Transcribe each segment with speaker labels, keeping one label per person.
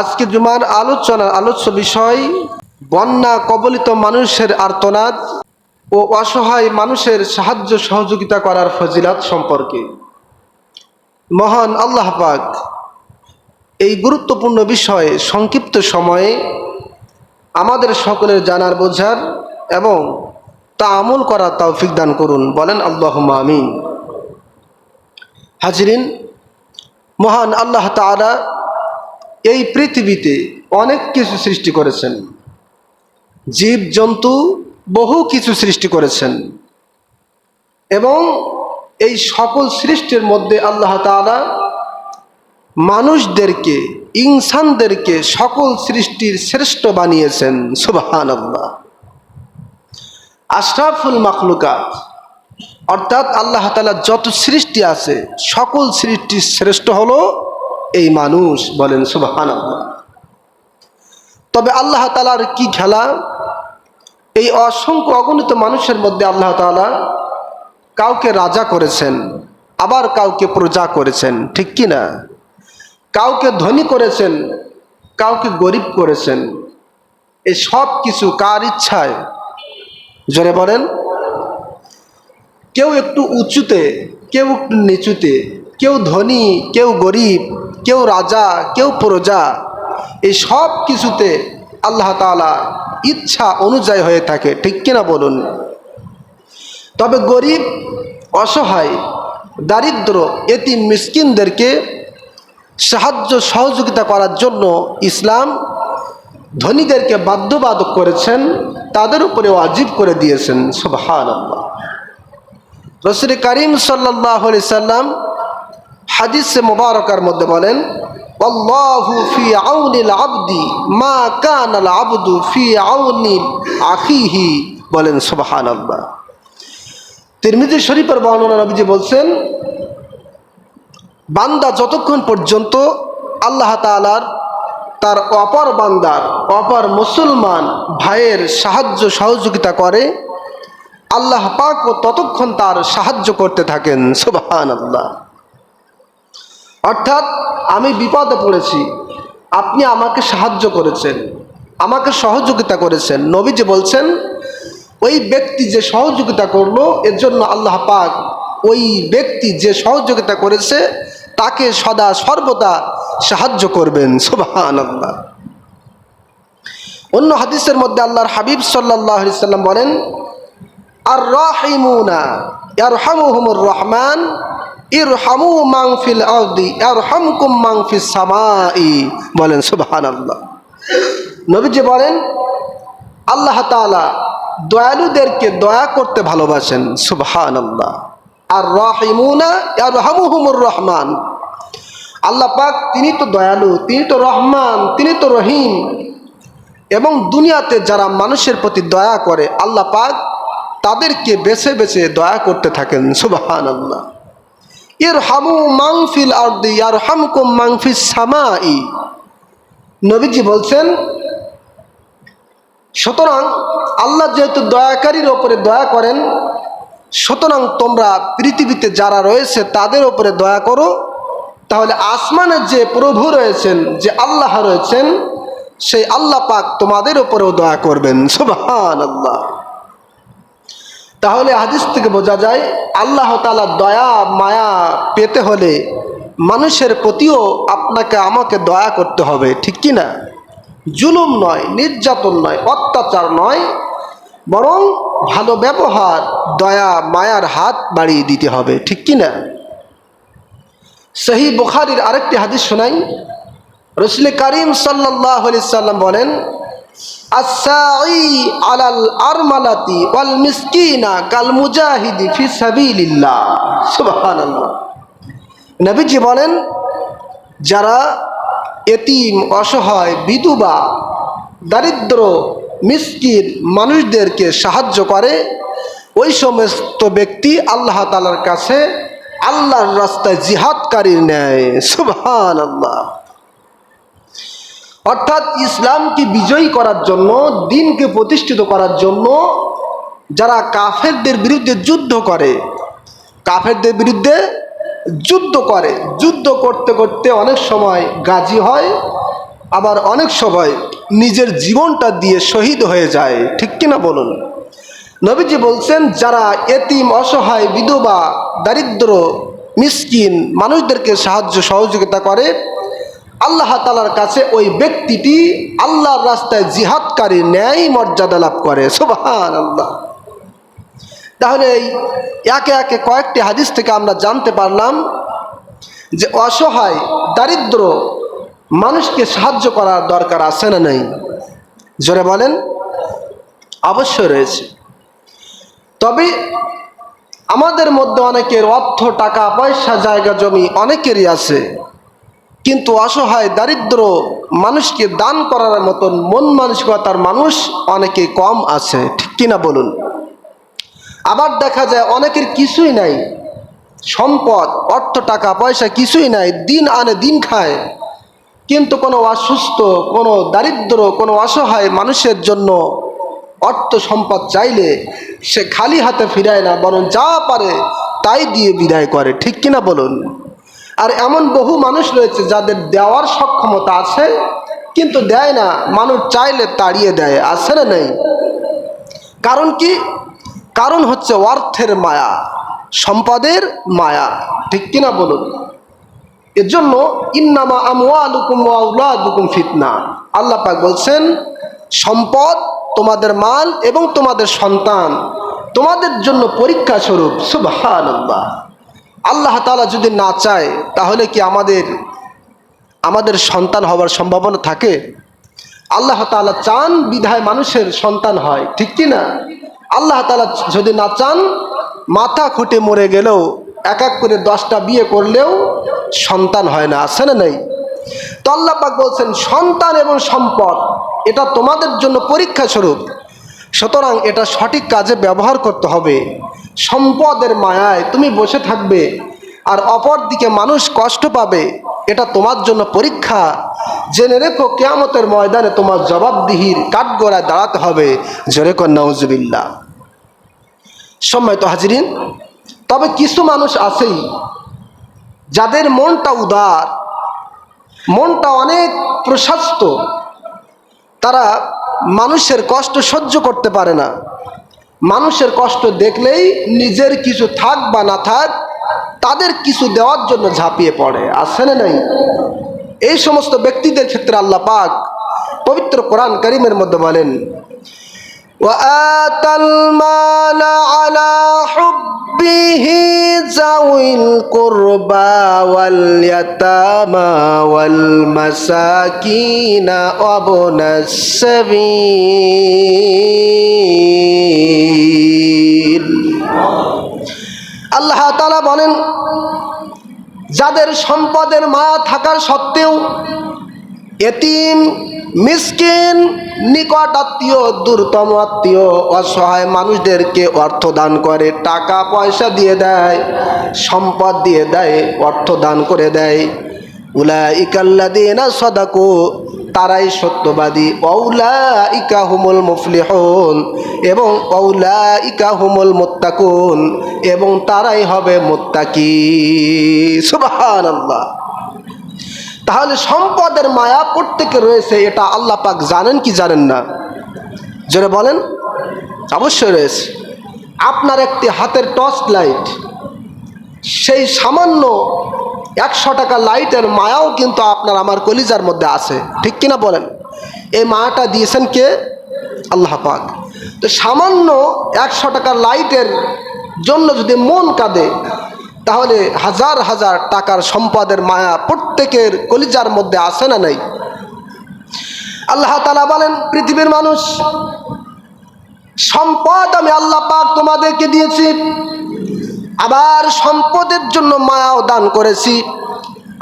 Speaker 1: আজকে জুমার আলোচনা, আলোচ্য বিষয়, বন্যা কবলিত মানুষের আর্তনাদ ও অসহায় মানুষের সাহায্য সহযোগিতা করার ফজিলাত সম্পর্কে। মহান আল্লাহ পাক এই গুরুত্বপূর্ণ বিষয়ে সংক্ষিপ্ত সময়ে আমাদের সকলের জানার বোঝার এবং তা আমল করার তৌফিক দান করুন। বলেন আল্লাহ আমিন। হাজরিন, মহান আল্লাহ তাআলা এই পৃথিবীতে অনেক কিছু সৃষ্টি করেছেন। জীব জন্তু বহু কিছু সৃষ্টি করেছেন। এবং এই সকল সৃষ্টির মধ্যে আল্লাহ তাআলা মানুষদেরকে, ইনসানদেরকে সকল সৃষ্টির শ্রেষ্ঠ বানিয়েছেন। সুবাহান আল্লাহ আশরাফুল মাখলুকাত, অর্থাৎ আল্লাহ তালা যত সৃষ্টি আছে, সকল সৃষ্টির শ্রেষ্ঠ হলো এই মানুষ বলেন সুবাহান তবে আল্লাহ তালার কি খেলা? এই অসংখ্য অগণিত মানুষের মধ্যে আল্লাহ তালা কাউকে রাজা করেছেন, আবার কাউকে প্রজা করেছেন, ঠিক কি না? কাউকে ধনী করেছেন, কাউকে গরিব করেছেন এই সব কিছু কার ইচ্ছায়? জোরে বলেন। কেউ একটু উঁচুতে, কেউ একটু নিচুতে কেউ ধনী, কেউ গরিব, কেউ রাজা, কেউ প্রজা, এই সব কিছুতে আল্লাহ তালা ইচ্ছা অনুযায়ী হয়ে থাকে, ঠিক কিনা বলুন? তবে গরিব, অসহায়, দারিদ্র এটি মিসকিনদেরকে সাহায্য সহযোগিতা করার জন্য ইসলাম ধনীদেরকে বাধ্যবাধক করেছেন, তাদের উপরে ওয়াজিব করে দিয়েছেন সুবহান আল্লাহ রসুল করিম সাল্লাহ সাল্লাম হাদিসে মোবারকার মধ্যে বলেন, আল্লাহু ফি আউনিল আবদি, মা কানাল আবদু ফি আউনিল আখিহি। বলেন সুবহান আল্লাহ তিরমিজি শরীফের বর্ণনা নবীজি বলছেন, বান্দা যতক্ষণ পর্যন্ত আল্লাহ তালার তার অপর বান্দার, অপর মুসলমান ভাইয়ের সাহায্য সহযোগিতা করে, আল্লাহ পাক ততক্ষণ তার সাহায্য করতে থাকেন। সুবাহান আল্লাহ অর্থাৎ আমি বিপদে পড়েছি। আপনি আমাকে সাহায্য করেছেন। আমাকে সহযোগিতা করেছেন। নবীজি বলছেন, ওই ব্যক্তি যে সহযোগিতা করল, এর জন্য আল্লাহ পাক ওই ব্যক্তি যে সহযোগিতা করেছে, তাকে সদা সর্বদা সাহায্য করবেন। সুবাহান আল্লাহ অন্য হাদিসের মধ্যে আল্লাহর হাবিব সাল্লাহ সাল্লাম বলেন আর রাহিমুনা ইয়ারহামুহুমুর রহমান ইরহামু মাংফিল আরদি ইয়ারহামকুম মাংফিস সামাই। বলেন, সুবহানাল্লাহ। নবীজি বলেন, আল্লাহ তাআলা দয়ালুদেরকে দয়া করতে ভালোবাসেন, সুবহানাল্লাহ। আর রাহিমুনা ইয়ারহামুহুমুর রহমান। আল্লাহ পাক, তিনি তো দয়ালু, তিনি তো রহমান, তিনি তো রহিম। এবং দুনিয়াতে যারা মানুষের প্রতি দয়া করে, আল্লাহ পাক তাদেরকে বেছে বেছে দয়া করতে থাকেন সুবাহান আল্লাহ এর হামু মাংফিল আর্দি আর হামকুম মাংফিস সামাই। নবীজি বলছেন, সুতরাং আল্লাহ যেহেতু দয়াকারীর ওপরে দয়া করেন, সুতরাং তোমরা পৃথিবীতে যারা রয়েছে তাদের ওপরে দয়া করো। তাহলে আসমানের যে প্রভু রয়েছেন, যে আল্লাহ রয়েছেন, সেই আল্লাহ পাক তোমাদের ওপরেও দয়া করবেন। সুবাহান আল্লাহ তাহলে হাদিস থেকে বোঝা যায়, আল্লাহ তালা দয়া, মায়া পেতে হলে মানুষের প্রতিও আপনাকে, আমাকে দয়া করতে হবে, ঠিক কি না জুলুম নয়, নির্যাতন নয়, অত্যাচার নয়, বরং ভালো ব্যবহার, দয়া, মায়ার হাত বাড়িয়ে দিতে হবে, ঠিক কি না সেই বুখারির আরেকটি হাদিস শোনাই। রসুল করিম সাল্লাহ সাল্লাম বলেন কাল মুজাহিদি নবীজি বলেন, যারা এতিম, অসহায়, বিধবা, দারিদ্র, মিসকিন মানুষদেরকে সাহায্য করে, ওই সমস্ত ব্যক্তি আল্লাহ তালার কাছে আল্লাহর রাস্তায় জিহাদকারীর ন্যায়। সুবহান আল্লাহ অর্থাৎ ইসলামকে বিজয়ী করার জন্য, দিনকে প্রতিষ্ঠিত করার জন্য যারা কাফেরদের বিরুদ্ধে যুদ্ধ করে, কাফেরদের বিরুদ্ধে যুদ্ধ করে। যুদ্ধ করতে করতে অনেক সময় গাজী হয়, আবার অনেক সময় নিজের জীবনটা দিয়ে শহীদ হয়ে যায়। ঠিক কিনা বলুন? নবীজি বলছেন, যারা এতিম, অসহায়, বিধবা, দারিদ্র, মিসকিন মানুষদেরকে সাহায্য সহযোগিতা করে আল্লাহ তালার কাছে ওই ব্যক্তিটি আল্লাহর রাস্তায় জিহাদকারী ন্যায় মর্যাদা লাভ করে। সুবাহান আল্লাহ তাহলে এই একে একে কয়েকটি হাদিস থেকে আমরা জানতে পারলাম যে অসহায়, দারিদ্র মানুষকে সাহায্য করার দরকার আছে না নাই? জোরে বলেন। অবশ্যই রয়েছে। তবে আমাদের মধ্যে অনেকের অর্থ, টাকা, পয়সা, জায়গা, জমি অনেকেরই আছে। কিন্তু অসহায়, দারিদ্র মানুষকে দান করার মতন মন মানসিকতার মানুষ অনেকে কম আছে, ঠিক কিনা বলুন? আবার দেখা যায় অনেকের কিছুই নাই, সম্পদ, অর্থ, টাকা, পয়সা কিছুই নাই, দিন আনে দিন খায়। কিন্তু কোনো অসুস্থ, কোনো দারিদ্র, কোনো অসহায় মানুষের জন্য অর্থ সম্পদ চাইলে সে খালি হাতে ফিরায় না, বরং যা পারে তাই দিয়ে বিদায় করে, ঠিক কিনা বলুন? আর এমন বহু মানুষ রয়েছে যাদের দেওয়ার সক্ষমতা আছে, কিন্তু দেয় না, মানুষ চাইলে তাড়িয়ে দেয়, আছে না নেই? কারণ কি? কারণ হচ্ছে অর্থের মায়া, সম্পদের মায়া, ঠিক কিনা বলুন? এর জন্য ইন্নামা ওয়াউলাদুকুম ফিতনা। আল্লাহ পাক বলছেন, সম্পদ তোমাদের মাল এবং তোমাদের সন্তান তোমাদের জন্য পরীক্ষা স্বরূপ, সুবহানাল্লাহ। আল্লাহ তালা যদি না চায়, তাহলে কি আমাদের আমাদের সন্তান হওয়ার সম্ভাবনা থাকে? আল্লাহ তালা চান বিধায় মানুষের সন্তান হয়, ঠিক কি না? আল্লাহ তালা যদি না চান, মাথা খুঁটে মরে গেলেও, এক এক করে দশটা বিয়ে করলেও সন্তান হয় না, আছে না নেই? তো আল্লাহ পাক বলছেন, সন্তান এবং সম্পদ, এটা তোমাদের জন্য পরীক্ষা স্বরূপ সুতরাং এটা সঠিক কাজে ব্যবহার করতে হবে। সম্পদের মায়ায় তুমি বসে থাকবে আর অপর দিকে মানুষ কষ্ট পাবে। এটা তোমার জন্য পরীক্ষা। জেনে রেখো, কেয়ামতের ময়দানে তোমার জবাবদিহির কাঠগড়ায় দাঁড়াতে হবে। জোরে কর নওজবিল্লা সম্মানিত হাজিরিন, তবে কিছু মানুষ আছেই যাদের মনটা উদার, মনটা অনেক প্রশস্ত। তারা মানুষের কষ্ট সহ্য করতে পারে না। মানুষের কষ্ট দেখলেই নিজের কিছু থাক বা না থাক, তাদের কিছু দেওয়ার জন্য ঝাঁপিয়ে পড়ে, আছে না নাই? এই সমস্ত ব্যক্তিদের ক্ষেত্রে আল্লাহ পাক পবিত্র কোরআন করিমের মধ্যে বলেন وآتى المال على حبه ذوي القربى واليتامى والمساكين وابن السبيل আল্লাহ তাআলা বলেন যাদের সম্পদের মায়া থাকার সত্ত্বেও এতিম মিসকিন নিকট আত্মীয় দূরতম আত্মীয়, অসহায় মানুষদেরকে অর্থ দান করে, টাকা পয়সা দিয়ে দেয়, সম্পদ দিয়ে দেয়, অর্থ দান করে দেয়। উলা ইকাল্লা দিয়ে ইকাল্লাদিনা সদাকু, তারাই সত্যবাদী। অউলা ইকা হুমুল মুফলিহন এবং অউলা ইকা হুমুল মোত্তাকুন এবং তারাই হবে মোত্তাকি। সুবহানাল্লাহ। তাহলে সম্পদের মায়া প্রত্যেকে রয়েছে, এটা আল্লাহ পাক জানেন কি জানেন না? জোরে বলেন, অবশ্যই রয়েছে। আপনার একটি হাতের টর্চ লাইট সেই সামান্য একশো টাকা লাইটের মায়াও কিন্তু আপনার আমার কলিজার মধ্যে আছে। ঠিক কিনা বলেন? এই মায়াটা দিয়েছেন কে? আল্লাহ পাক। তো সামান্য একশো টাকা লাইটের জন্য যদি মন কাঁদে তাহলে হাজার হাজার টাকার সম্পদের মায়া প্রত্যেকের কলিজার মধ্যে আসে না নাই? আল্লাহ তালা বলেন, পৃথিবীর মানুষ, সম্পদ আমি আল্লাহ পাক তোমাদেরকে দিয়েছি, আবার সম্পদের জন্য মায়াও দান করেছি।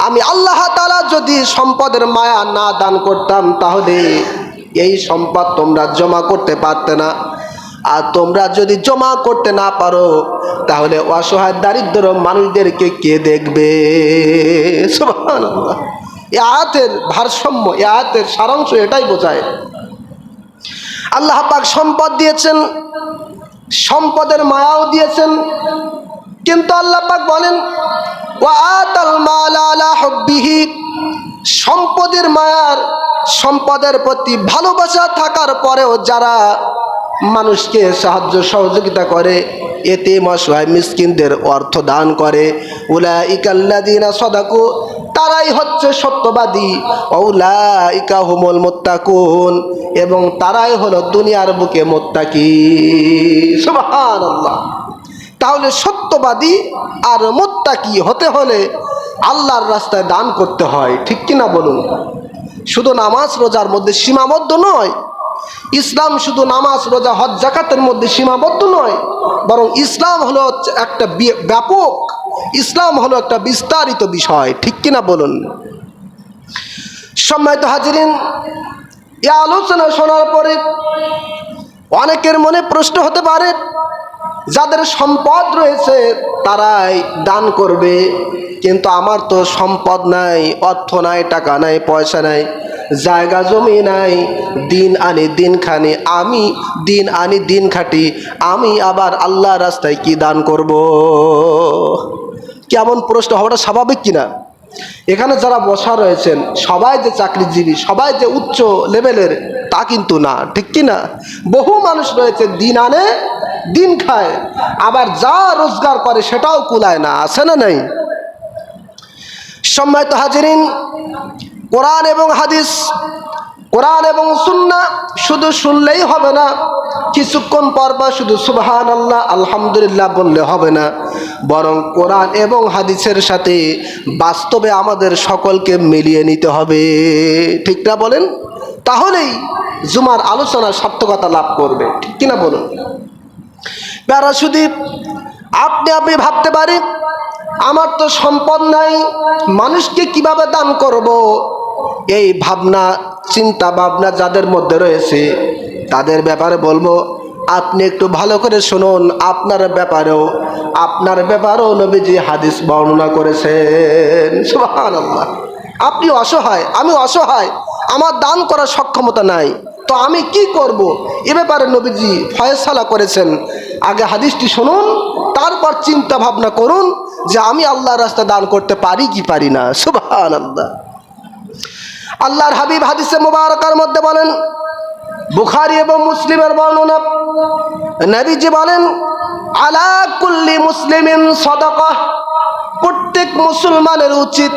Speaker 1: আমি আল্লাহ তালা যদি সম্পদের মায়া না দান করতাম, তাহলে এই সম্পদ তোমরা জমা করতে পারতে না। আর তোমরা যদি জমা করতে না পারো, তাহলে অসহায় দারিদ্র মানুষদেরকে কে দেখবে। এ আয়াতের ভারসাম্য, এ আয়াতের সারাংশ এটাই বোঝায়। আল্লাহ পাক সম্পদ দিয়েছেন, সম্পদের মায়াও দিয়েছেন। কিন্তু আল্লাহ পাক বলেন সম্পদের মায়ার, সম্পদের প্রতি ভালোবাসা থাকার পরেও যারা মানুষকে সাহায্য সহযোগিতা করে এতে মশায় মিসকিনদের অর্থ দান করে। উলা ইকাল্লাদিনা সদাকু, তারাই হচ্ছে সত্যবাদী। ওলা ইকা হুমল মোত্তাকুন, এবং তারাই হলো দুনিয়ার বুকে মোত্তাকি। সুবহানাল্লাহ। তাহলে সত্যবাদী আর মোত্তাকি হতে হলে আল্লাহর রাস্তায় দান করতে হয়, ঠিক কিনা বলুন? শুধু নামাজ, রোজার মধ্যে সীমাবদ্ধ নয় ইসলাম শুধু নামাজ, রোজা, হজ জাকাতের মধ্যে সীমাবদ্ধ নয়, বরং ইসলাম হলো একটা ব্যাপক, ইসলাম হলো একটা বিস্তারিত বিষয়। ঠিক কিনা বলুন? সম্মানিত হাজিরিন, এ আলোচনা শোনার পরে অনেকের মনে প্রশ্ন হতে পারে, যাদের সম্পদ রয়েছে তারাই দান করবে, কিন্তু আমার তো সম্পদ নাই, অর্থ নাই, টাকা নাই, পয়সা নাই, জায়গা, জমি নাই, দিন আনি, দিন খানি, আমি দিন আনি, দিন খাটি, আমি আবার আল্লাহ রাস্তায় কি দান করব? কেমন প্রশ্ন, হওয়াটা স্বাভাবিক কিনা? এখানে যারা বসা রয়েছেন, সবাই যে চাকরিজীবী, সবাই যে উচ্চ লেভেলের তা কিন্তু না, ঠিক কি না? বহু মানুষ রয়েছে, দিন আনে, দিন খায়, আবার যা রোজগার করে সেটাও কুলায় না, আছে না নাই? সম্মানিত হাজিরিন, কোরআন এবং হাদিস, কোরআন এবং সুন্না শুধু শুনলেই হবে না, কিছুক্ষণ পর পর শুধু সুবহান আল্লাহ আলহামদুলিল্লাহ বললে হবে না। বরং কোরআন এবং হাদিসের সাথে বাস্তবে আমাদের সকলকে মিলিয়ে নিতে হবে। ঠিক না বলেন? তাহলেই জুমার আলোচনা সার্থকতা লাভ করবে। ঠিক কিনা বলুন? প্যারা সুদীপ, আপনি আপনি ভাবতে পারেন, আমার তো সম্পদ নাই, মানুষকে কীভাবে দান করব? এই ভাবনা, চিন্তা, ভাবনা যাদের মধ্যে রয়েছে, তাদের ব্যাপারে বলব, আপনি একটু ভালো করে শুনুন, আপনার ব্যাপারেও আপনার ব্যাপারেও নবীজি হাদিস বর্ণনা করেছেন। আপনি অসহায় আমি অসহায়। আমার দান করার সক্ষমতা নাই। তো আমি কি করব? এ ব্যাপারে নবীজি ফয়সালা করেছেন। আগে হাদিসটি শুনুন, তারপর চিন্তা ভাবনা করুন যে আমি আল্লাহর রাস্তা দান করতে পারি কি পারি না। সুবহান আল্লাহ আল্লাহর হাবিব হাদিসে মুবারকার মধ্যে বলেন, বুখারি এবং মুসলিমের বর্ণনা, নবীজি বলেন, আলা কুল্লি মুসলিমিন সদাকাহ প্রত্যেক মুসলমানের উচিত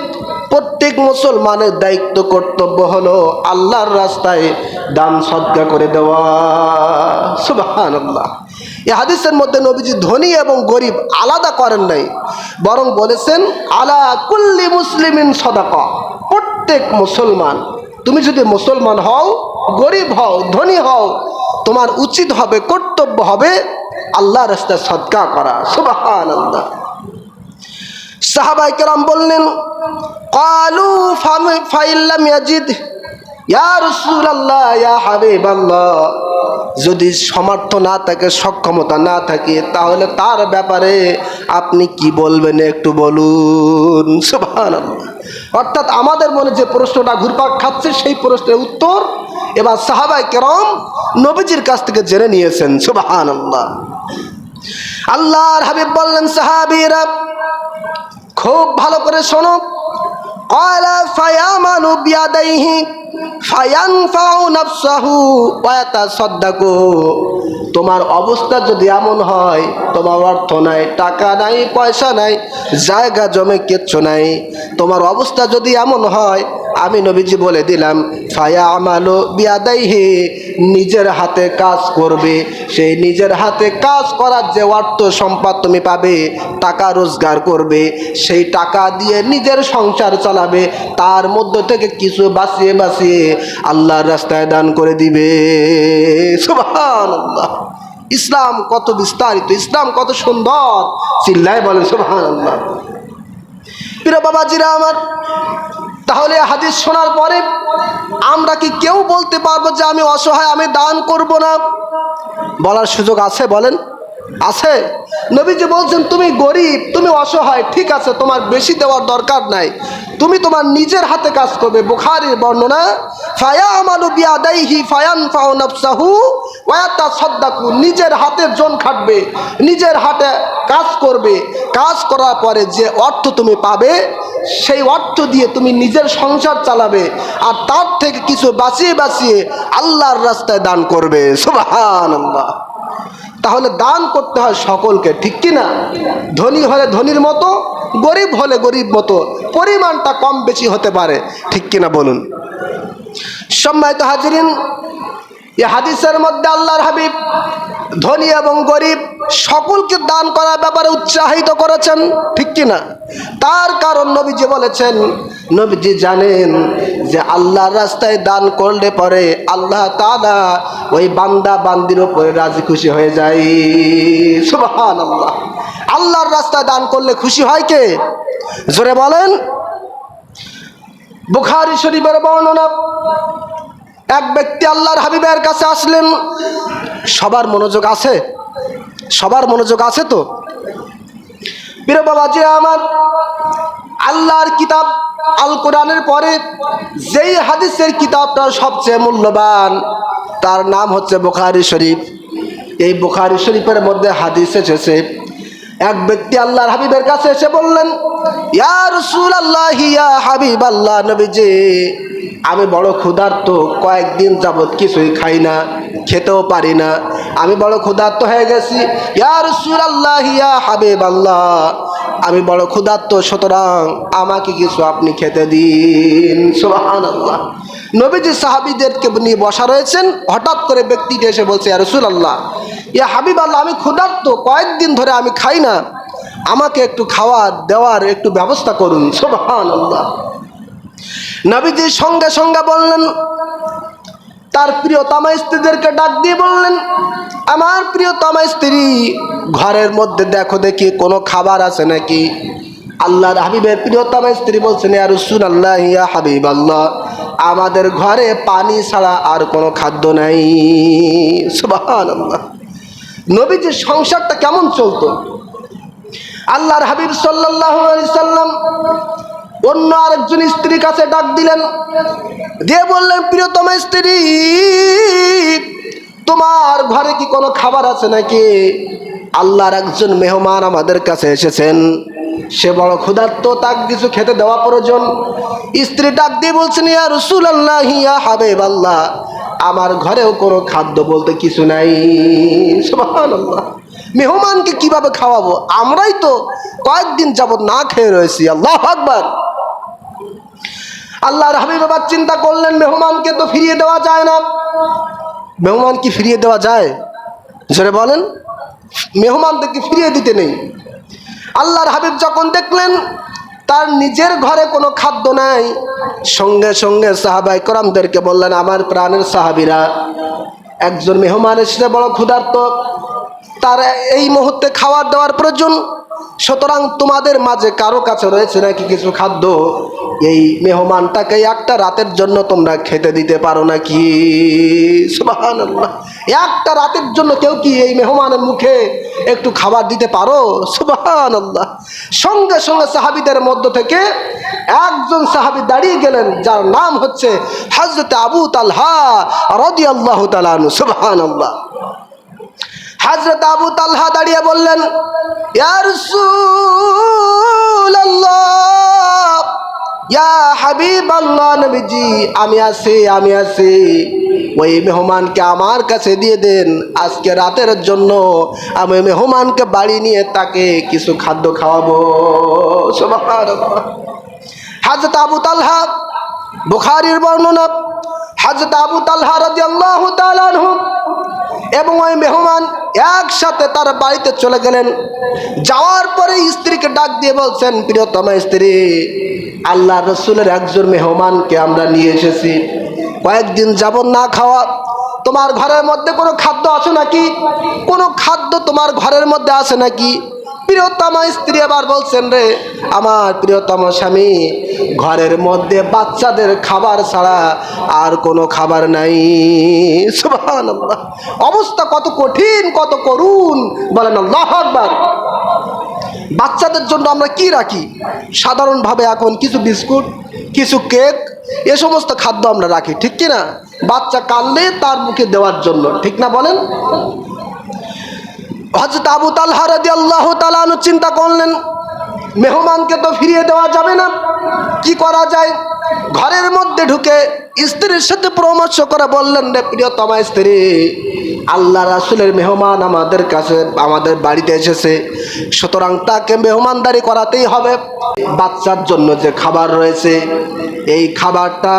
Speaker 1: প্রত্যেক মুসলমানের দায়িত্ব, কর্তব্য হলো আল্লাহর রাস্তায় দান সদ্গা করে দেওয়া। সুবাহান আল্লাহ এই হাদিসের মধ্যে নবীজি ধনী এবং গরিব আলাদা করেন নাই, বরং বলেছেন, আলা কুল্লি মুসলিমিন সদাকা। প্রত্যেক মুসলমান, তুমি যদি মুসলমান হও, গরিব হও, ধনী হও, তোমার উচিত হবে, কর্তব্য হবে আল্লাহ রাস্তায় সদকা করা। সুবাহান আল্লাহ সাহাবাই কেরাম বললেন, কালু ফাইল্লাম ইয়াজিদ, ইয়া রাসূলুল্লাহ, ইয়া হাবিবাল্লাহ। যদি সমর্থ না থাকে, সক্ষমতা না থাকে, তাহলে তার ব্যাপারে আপনি কি বলবেন একটু বলুন। অর্থাৎ আমাদের মনে যে প্রশ্নটা ঘুরপাক খাচ্ছে, সেই প্রশ্নের উত্তর এবার সাহাবাই কেরম নবীজির কাছ থেকে জেনে নিয়েছেন। সুবহানাল্লাহ। আল্লাহর হাবিব বললেন, সাহাবীরা খুব ভালো করে শোনো। কয়লা তোমার অবস্থা যদি এমন হয়, তোমার অর্থ নাই, টাকা নাই, পয়সা নাই, জায়গা জমে কিচ্ছু নাই। তোমার অবস্থা যদি এমন হয় আমি নবীজি বলে দিলাম ফায়া আমালো বিয়াদাইহি, নিজের হাতে কাজ করবে। সেই নিজের হাতে কাজ করার যে অর্থ সম্পদ তুমি পাবে, টাকা রোজগার করবে। সেই টাকা দিয়ে নিজের সংসার চালাবে, তার মধ্য থেকে কিছু বাঁচিয়ে বাঁচিয়ে আল্লাহর রাস্তায় দান করে দিবে। সুবহানাল্লাহ। ইসলাম কত বিস্তারিত, ইসলাম কত সুন্দর। চিল্লায় বলেন, সুবহানাল্লাহ। প্রিয় বাবাজিরা আমার তাহলে হাদিস শোনার পরে আমরা কি কেউ বলতে পারব যে আমি অসহায়, আমি দান করব না? বলার সুযোগ আছে বলেন। আছে? নবীজি বলছেন, তুমি গরিব, তুমি অসহায়, ঠিক আছে, তোমার বেশি দেওয়ার দরকার নাই। তুমি তোমার নিজের হাতে কাজ করবে। বুখারির বর্ণনা ফায়া আমালু নিজের হাতের জন খাটবে, নিজের হাতে কাজ করবে। কাজ করার পরে যে অর্থ তুমি পাবে, সেই অর্থ দিয়ে তুমি নিজের সংসার চালাবে। আর তার থেকে কিছু বাঁচিয়ে বাঁচিয়ে আল্লাহর রাস্তায় দান করবে। সুবহানাল্লাহ। তাহলে দান করতে হয় সকলকে, ঠিক কি না? ধনী হলে ধনীর মতো, গরিব হলে গরিব মতো, পরিমাণটা কম বেশি হতে পারে, ঠিক কিনা বলুন? সম্মানিত হাজিরিন, এ হাদিসের মধ্যে আল্লাহর হাবিব ধনী এবং গরিব সকলকে দান করার ব্যাপারে উৎসাহিত করেছেন, ঠিক কি না? তার কারণ নবীজি বলেছেন, নবীজি জানেন যে আল্লাহর রাস্তায় দান করলে পরে আল্লাহ তাআলা ওই বান্দা বান্দির উপরে রাজি খুশি হয়ে যায়। সুবহান আল্লাহ আল্লাহর রাস্তায় দান করলে খুশি হয় কে? জোরে বলেন। বুখারি শরীফের বর্ণনা, এক ব্যক্তি আল্লাহর হাবিবের কাছে আসলেন, সবার মনোযোগ আছে? সবার মনোযোগ আছে তো? প্রিয় বাবাজি আমার আল্লাহর কিতাব আল কোরআনের পরে যেই হাদিসের কিতাবটা সবচেয়ে মূল্যবান, তার নাম হচ্ছে বুখারি শরীফ। এই বুখারি শরীফের মধ্যে হাদিস এসেছে, এক ব্যক্তি আল্লাহর হাবিবের কাছে এসে বললেন হাবিব আল্লাহ নবীজি, আমি বড় ক্ষুধার্ত, কয়েকদিন যাবৎ কিছুই খাই না, খেতেও পারি না। আমি বড় ক্ষুধার্ত হয়ে গেছি। ইয়া রসুল আল্লাহ ইয়া হাবিব আল্লাহ আমি বড় ক্ষুধার্ত, সুতরাং আমাকে কিছু আপনি খেতে দিন। সুবাহান আল্লাহ নবীজি সাহাবিদেরকে নিয়ে বসা রয়েছেন। হঠাৎ করে ব্যক্তিটি এসে বলছে রসুল আল্লাহ ইয়া হাবিব আল্লাহ আমি ক্ষুধার্ত, কয়েকদিন ধরে আমি খাই না। আমাকে একটু খাওয়ার দেওয়ার একটু ব্যবস্থা করুন। সুবাহান আল্লাহ নবীজি সঙ্গে সঙ্গে বললেন তার প্রিয়তমা স্ত্রীদেরকে ডাক দিয়ে বললেন, আমার প্রিয়তমা স্ত্রী, ঘরের মধ্যে দেখো দেখি কোনো খাবার আছে নাকি? আল্লাহর হাবিবের প্রিয়তমা স্ত্রী বলছেন, ইয়া রসুল আল্লাহ ইয়া হাবিব আল্লাহ আমাদের ঘরে পানি ছাড়া আর কোনো খাদ্য নাই। সুবাহান আল্লাহ নবীজির সংসারটা কেমন চলতো? আল্লাহর হাবিব সাল্লাহ সাল্লাম অন্য আরেকজন স্ত্রীর কাছে ডাক দিলেন। দিয়ে বললেন, প্রিয়তম স্ত্রী, তোমার ঘরে কি কোনো খাবার আছে নাকি? আল্লাহর একজন মেহমান আমাদের কাছে এসেছেন। সে বড় ক্ষুধার্ত, তাকে কিছু খেতে দেওয়া প্রয়োজন। স্ত্রী ডাক দিয়ে বলছেন, ইয়া রসুল আল্লাহ ইয়া হাবেব আল্লাহ আমার ঘরেও কোনো খাদ্য বলতে কিছু নাই। সুবহানাল্লাহ। মেহমানকে কীভাবে খাওয়াবো? আমরাই তো কয়েকদিন যাবত না খেয়ে রয়েছি, আল্লাহ আকবার। আল্লাহর হাবিব আবার চিন্তা করলেন, মেহমানকে তো ফিরিয়ে দেওয়া যায় না। মেহমান কি ফিরিয়ে দেওয়া যায়? জোরে বলেন, মেহমানদেরকে ফিরিয়ে দিতে নেই। আল্লাহর হাবিব যখন দেখলেন, তার নিজের ঘরে কোনো খাদ্য নাই, সঙ্গে সঙ্গে সাহাবাই করামদেরকে বললেন, আমার প্রাণের সাহাবিরা, একজন মেহমান এসে বড় ক্ষুধার্ত। তার এই মুহূর্তে খাওয়ার দেওয়ার প্রয়োজন। সুতরাং তোমাদের মাঝে কারও কাছে রয়েছে নাকি কিছু খাদ্য? এই মেহমানটাকে একটা রাতের জন্য তোমরা খেতে দিতে পারো নাকি? সুবাহান একটা রাতের জন্য কেউ কি এই মেহমানের মুখে একটু খাবার দিতে পারো? সুবাহান সঙ্গে সঙ্গে সাহাবিদের মধ্য থেকে একজন সাহাবি দাঁড়িয়ে গেলেন, যার নাম হচ্ছে হজরত আবু তালহা রদি আল্লাহ তালানু সুবাহান হাজরত আবু তালহা দাঁড়িয়ে বললেন, ইয়া রাসূলুল্লাহ ইয়া হাবিব আল্লাহ নবীজি, আমি আছি আমি আছি। ওই মেহমানকে আমার কাছে দিয়ে দেন। আজকে রাতের জন্য আমি মেহমানকে বাড়ি নিয়ে তাকে কিছু খাদ্য খাওয়াবো। হাজরত আবু তালহা, বুখারীর বর্ণনা। হাজরত আবু তালহা রাদিয়াল্লাহু তাআলা এবং ওই মেহমান একসাথে তার বাড়িতে চলে গেলেন। যাওয়ার পরে স্ত্রীকে ডাক দিয়ে বলছেন, প্রিয়তমা স্ত্রী আল্লাহ রসুলের একজন মেহমানকে আমরা নিয়ে এসেছি। কয়েকদিন যাব না খাওয়া, তোমার ঘরের মধ্যে কোনো খাদ্য আছে নাকি? কোনো খাদ্য তোমার ঘরের মধ্যে আছে নাকি? প্রিয়তমা স্ত্রী আবার বলছেন, রে, আমার প্রিয়তম স্বামী, ঘরের মধ্যে বাচ্চাদের খাবার ছাড়া আর কোনো খাবার নাই। অবস্থা কত কঠিন, কত করুণ। বলেন আল্লাহ বাচ্চাদের জন্য আমরা কি রাখি? সাধারণভাবে এখন কিছু বিস্কুট, কিছু কেক, এ সমস্ত খাদ্য আমরা রাখি, ঠিক কি না? বাচ্চা কাঁদলে তার মুখে দেওয়ার জন্য, ঠিক না বলেন? হজরত আবু তালহা রাদি আল্লাহ তালানু চিন্তা করলেন, মেহমানকে তো ফিরিয়ে দেওয়া যাবে না। কি করা যায়? ঘরের মধ্যে ঢুকে স্ত্রীর সাথে পরামর্শ করে বললেন, রে প্রিয়তমা স্ত্রী আল্লাহ রাসুলের মেহমান আমাদের কাছে, আমাদের বাড়িতে এসেছে। সুতরাং তাকে মেহমানদারি করাতেই হবে। বাচ্চার জন্য যে খাবার রয়েছে, এই খাবারটা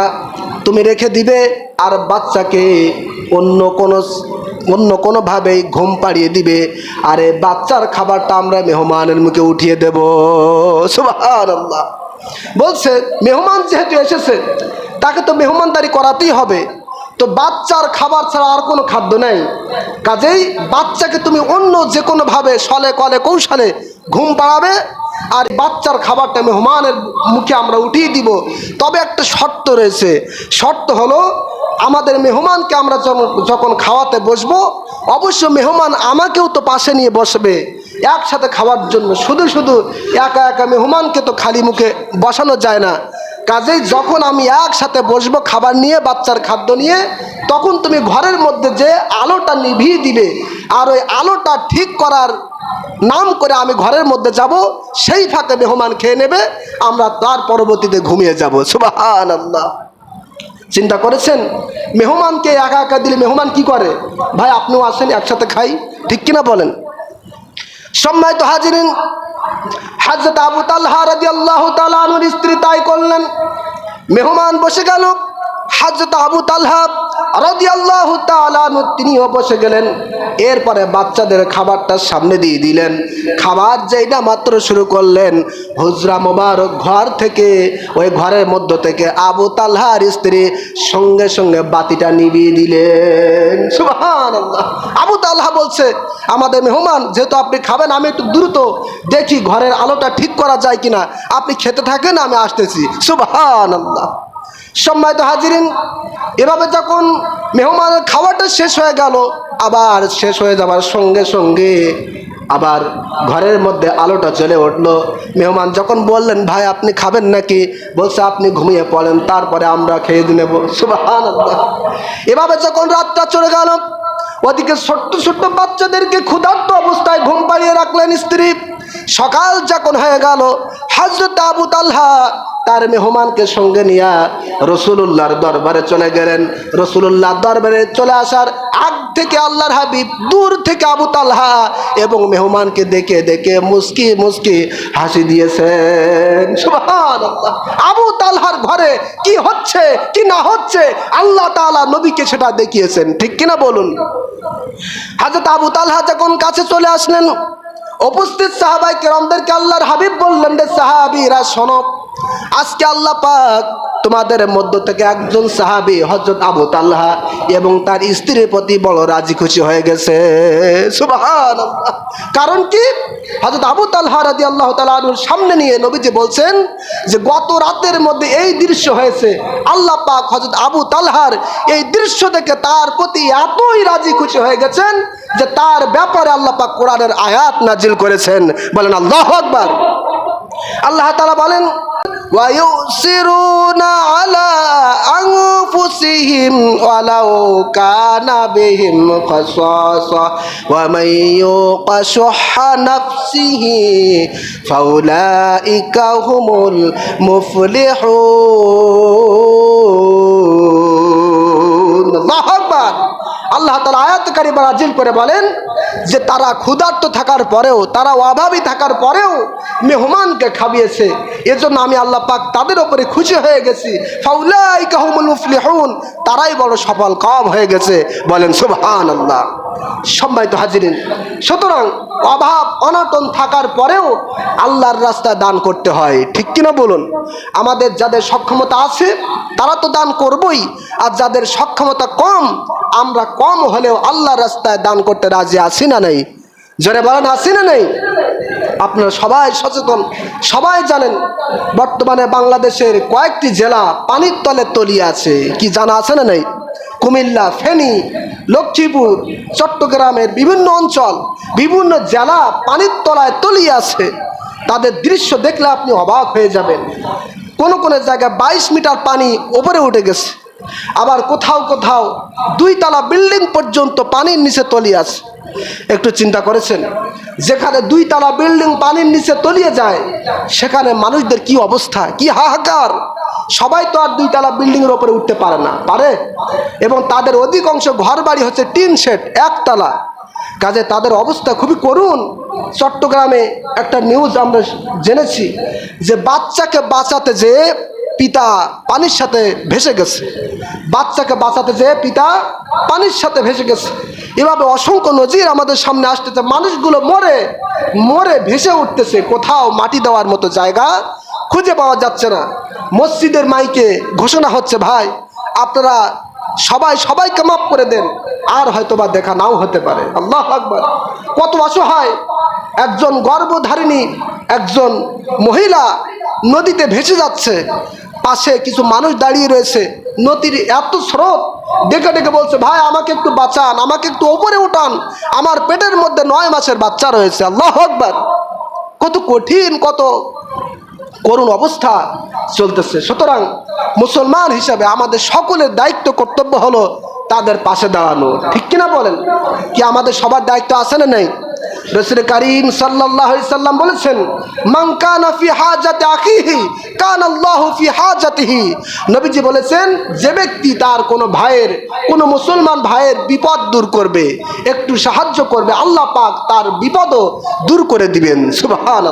Speaker 1: তুমি রেখে দিবে আর বাচ্চাকে অন্য কোনো, অন্য কোনোভাবেই ঘুম পাড়িয়ে দিবে। আর এই বাচ্চার খাবারটা আমরা মেহমানের মুখে উঠিয়ে দেব। আল্লাহ বলছে, মেহমান যেহেতু এসেছে, তাকে তো মেহমানদারি করাতেই হবে। তো বাচ্চার খাবার ছাড়া আর কোনো খাদ্য নেই। কাজেই বাচ্চাকে তুমি অন্য যে কোনোভাবে সলে কলে, কৌশলে ঘুম পাড়াবে আর বাচ্চার খাবারটা মেহমানের মুখে আমরা উঠিয়ে দিব। তবে একটা শর্ত রয়েছে। শর্ত হলো, আমাদের মেহমানকে আমরা যখন- খাওয়াতে বসবো অবশ্য মেহমান আমাকেও তো পাশে নিয়ে বসবে। একসাথে খাওয়ার জন্য শুধু শুধু একা একা মেহমানকে তো খালি মুখে বসানো যায় না। কাজেই যখন আমি একসাথে বসবো খাবার নিয়ে, বাচ্চার খাদ্য নিয়ে, তখন তুমি ঘরের মধ্যে যে আলোটা নিভিয়ে দিবে আর ওই আলোটা ঠিক করার নাম করে আমি ঘরের মধ্যে যাব, সেই ফাঁকে মেহমান খেয়ে নেবে, আমরা তার পরবর্তীতে ঘুমিয়ে যাব। সুবাহান আল্লাহ চিন্তা করেছেন? মেহমানকে একা একা দিলে মেহমান কি করে? ভাই, আপনিও আসেন, একসাথে খাই। ঠিক কিনা বলেন? সম্মানিত হাজিরিন হাজরত আবু তালহা রাজি আল্লাহ তালানুর স্ত্রী তাই করলেন। মেহমান বসে গেল। হাজরত আবু তালহা রাজি আল্লাহ তিনিও বসে গেলেন। এরপরে বাচ্চাদের খাবারটা সামনে দিয়ে দিলেন। খাবার যেইটা মাত্র শুরু করলেন, হুজরা মোবারক ঘর থেকে, ওই ঘরের মধ্য থেকে আবু তালহার স্ত্রী সঙ্গে সঙ্গে বাতিটা নিবিয়ে দিলেন। সুবাহান আবু তালহা বলছে, আমাদের মেহমান, যেহেতু আপনি খাবেন, আমি একটু দ্রুত দেখি ঘরের আলোটা ঠিক করা যায় কিনা। আপনি খেতে থাকেন, আমি আসতেছি। সুবাহান আল্লাহ সম্মানিত হাজিরিন, এভাবে যখন মেহমানের খাওয়াটা শেষ হয়ে গেল, আবার শেষ হয়ে যাবার সঙ্গে সঙ্গে আবার ঘরের মধ্যে আলোটা জ্বলে উঠল। মেহমান যখন বললেন, ভাই, আপনি খাবেন নাকি? বলছে, আপনি ঘুমিয়ে পড়েন, তারপরে আমরা খেয়ে দিয়ে নেব। সুবাহান এভাবে যখন রাতটা চলে গেল, ওদিকে ছোট্ট ছোট্ট বাচ্চাদেরকে ক্ষুধার্ত অবস্থায় ঘুম পাড়িয়ে রাখলেন স্ত্রী। সকাল যখন হয়ে গেল হজরত আবু তালহা তার মেহমানকে সঙ্গে নিয়ে রসুলুল্লাহর দরবারে চলে গেলেন। রসুলুল্লাহ দরবারে চলে আসার আগ থেকে আল্লাহর হাবিব, দূর থেকে আবু তালহা এবং মেহমানকে দেখে দেখে মুস্কি মুস্কি হাসি দিয়েছেন। আবু তালহার ঘরে কি হচ্ছে, কি না হচ্ছে, আল্লাহ তাআলা নবীকে সেটা দেখিয়েছেন। ঠিক কিনা বলুন? হাজরত আবু তালহা যখন কাছে চলে আসলেন উপস্থিত সাহাবাই কেরামদেরকে আল্লাহর হাবিব বললেন রে সাহাবিরা শোনো আজকে আল্লাহ পাক তোমাদের মধ্য থেকে একজন সাহাবি হজরত আবু তাল্লাহা এবং তার স্ত্রীর প্রতি বড় রাজি খুশি হয়ে গেছে। কারণ কি? হজরত আবু তাল্লাহা রাজি আল্লাহ তালুর সামনে নিয়ে নবীজি বলছেন যে, গত রাতের মধ্যে এই দৃশ্য হয়েছে। আল্লাহ পাক হজরত আবু তালহার এই দৃশ্য দেখে তার প্রতি এতই রাজি খুশি হয়ে গেছেন যে, তার ব্যাপারে আল্লাহ পাক কোরআনের আয়াত নাজিল করেছেন। বলেন আল্লাহ আকবার। আল্লাহ তালা বলেন ويؤثرون على أنفسهم ولو كان بهم خصاصة ومن يوق شح نفسه فأولئك هم المفلحون الله أكبر আল্লাহ তালা আয়াত কারিমা নাজিল করে বলেন যে তারা ক্ষুধার্ত থাকার পরেও, তারা অভাবী থাকার পরেও মেহমানকে খাবিয়েছে। এজন্য আমি আল্লাহ পাক তাদের ওপরে খুশি হয়ে গেছি। ফাউলাই কাহুমুল মুফলিহুন, তারাই বড় সফল কম হয়ে গেছে। বলেন সুবহান আল্লাহ সম্মানিত হাজিরিন, সুতরাং অভাব অনটন থাকার পরেও আল্লাহর রাস্তায় দান করতে হয়। ঠিক কিনা বলুন? আমাদের যাদের সক্ষমতা আছে, তারা তো দান করবই। আর যাদের সক্ষমতা কম, আমরা কম হলেও আল্লাহ রাস্তায় দান করতে রাজি আছি না নেই? জোরে বলেন, আছি না নেই? আপনারা সবাই সচেতন, সবাই জানেন বর্তমানে বাংলাদেশের কয়েকটি জেলা পানির তলে তলিয়ে আছে। কি জানা আছে না নেই? কুমিল্লা, ফেনী, লক্ষ্মীপুর, চট্টগ্রামের বিভিন্ন অঞ্চল, বিভিন্ন জেলা পানির তলায় তলিয়ে আছে। তাদের দৃশ্য দেখলে আপনি অবাক হয়ে যাবেন। কোনো কোনো জায়গায় বাইশ মিটার পানি ওপরে উঠে গেছে। আবার কোথাও কোথাও দুই তালা বিল্ডিং পর্যন্ত পানির নিচে তলিয়ে আছে একটু চিন্তা করেছেন? যেখানে দুই তালা বিল্ডিং পানির নিচে তলিয়ে যায়, সেখানে মানুষদের কি অবস্থা? কি হাহাকার? সবাই তো আর দুই তালা বিল্ডিংয়ের ওপরে উঠতে পারে না। পারে? এবং তাদের অধিকাংশ ঘর বাড়ি হচ্ছে টিন শেড, একতলা। কাজে তাদের অবস্থা খুবই করুণ। চট্টগ্রামে একটা নিউজ আমরা জেনেছি যে বাচ্চাকে বাঁচাতে যে পিতা পানির সাথে ভেসে গেছে। বাচ্চাকে বাঁচাতে যেয়ে পিতা পানির সাথে ভেসে গেছে। এভাবে অসংখ্য নজির আমাদের সামনে আসতেছে। মানুষগুলো মরে মরে ভেসে উঠতেছে। কোথাও মাটি দেওয়ার মতো জায়গা খুঁজে পাওয়া যাচ্ছে না। মসজিদের মাইকে ঘোষণা হচ্ছে, ভাই, আপনারা সবাই, সবাইকে মাফ করে দেন। আর হয়তো বা দেখা নাও হতে পারে। আল্লাহ আকবর। কত অসহায়। একজন গর্ভধারিণী, একজন মহিলা নদীতে ভেসে যাচ্ছে। পাশে কিছু মানুষ দাঁড়িয়ে রয়েছে। নদীর এত স্রোত, ডেকে ডেকে বলছে, ভাই, আমাকে একটু বাঁচান, আমাকে একটু ওপরে উঠান। আমার পেটের মধ্যে নয় মাসের বাচ্চা রয়েছে, আল্লাহ আকবর। কত কঠিন, কত করুণ অবস্থা চলতেছে। সুতরাং মুসলমান হিসাবে আমাদের সকলের দায়িত্ব, কর্তব্য হলো তাদের পাশে দাঁড়ানো। ঠিক কিনা বলেন? কি আমাদের সবার দায়িত্ব আছে না নেই? রসুল করিম সাল্লাম বলেছেন মাংকানা ফি হাজাতে আখিহি, কান আল্লাহ ফি নবীজি বলেছেন, যে ব্যক্তি তার কোনো ভাইয়ের, কোনো মুসলমান ভাইয়ের বিপদ দূর করবে, একটু সাহায্য করবে, আল্লাহ পাক তার বিপদও দূর করে দিবেন। সুবহান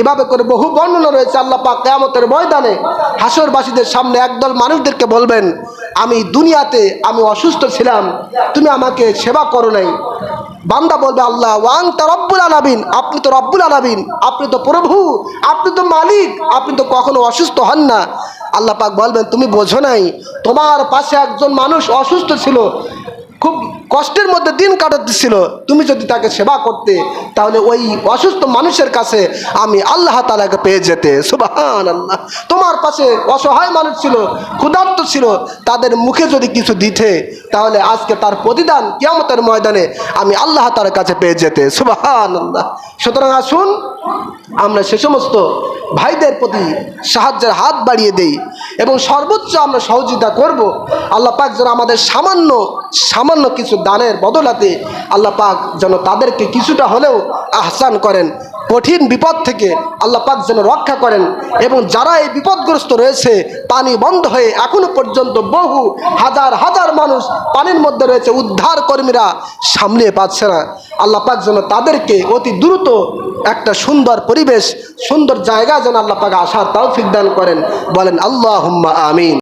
Speaker 1: এভাবে করে বহু বর্ণনা রয়েছে, আল্লাহ পাক কেয়ামতের ময়দানে হাসরবাসীদের সামনে একদল মানুষদেরকে বলবেন, আমি দুনিয়াতে, আমি অসুস্থ ছিলাম, তুমি আমাকে সেবা করো নাই। বান্দা বলবে, আল্লাহ, ওয়াং তা রব্বুল আপনি তো রব্বুল আলামিন, আপনি তো প্রভু, আপনি তো মালিক, আপনি তো কখনো অসুস্থ হন না। আল্লাহ পাক বলবেন, তুমি বোঝো নাই, তোমার পাশে একজন মানুষ অসুস্থ ছিল খুব কষ্টের মধ্যে দিন কাটাতেছিল। তুমি যদি তাকে সেবা করতে, তাহলে ওই অসুস্থ মানুষের কাছে আমি আল্লাহ তালাকে পেয়ে যেতে। সুবাহান আল্লাহ তোমার পাশে অসহায় মানুষ ছিল, ক্ষুধার্ত ছিল, তাদের মুখে যদি কিছু দিতে, তাহলে আজকে তার প্রতিদান কিয়ামতের ময়দানে আমি আল্লাহ তার কাছে পেয়ে যেতে। সুবাহান আল্লাহ সুতরাং আসুন আমরা সে সমস্ত ভাইদের প্রতি সাহায্যের হাত বাড়িয়ে দেই এবং সর্বোচ্চ আমরা সহযোগিতা করব। আল্লাহ পাক যেন আমাদের সামান্য সামান্য কিছু দানের বদলাতে আল্লাহ পাক যেন তাদেরকে কিছুটা হলেও আহসান করেন। কঠিন বিপদ থেকে আল্লাহ পাক যেন রক্ষা করেন এবং যারা এই বিপদগ্রস্ত রয়েছে, পানি বন্ধ হয়ে এখনও পর্যন্ত বহু হাজার হাজার মানুষ পানির মধ্যে রয়েছে, উদ্ধার কর্মীরা সামনে পাচ্ছে না। আল্লাহ পাক যেন তাদেরকে অতি দ্রুত একটা সুন্দর পরিবেশ সুন্দর জায়গা যেন আল্লাহ পাকে আসার তাও দান করেন। বলেন আল্লাহ আমিন।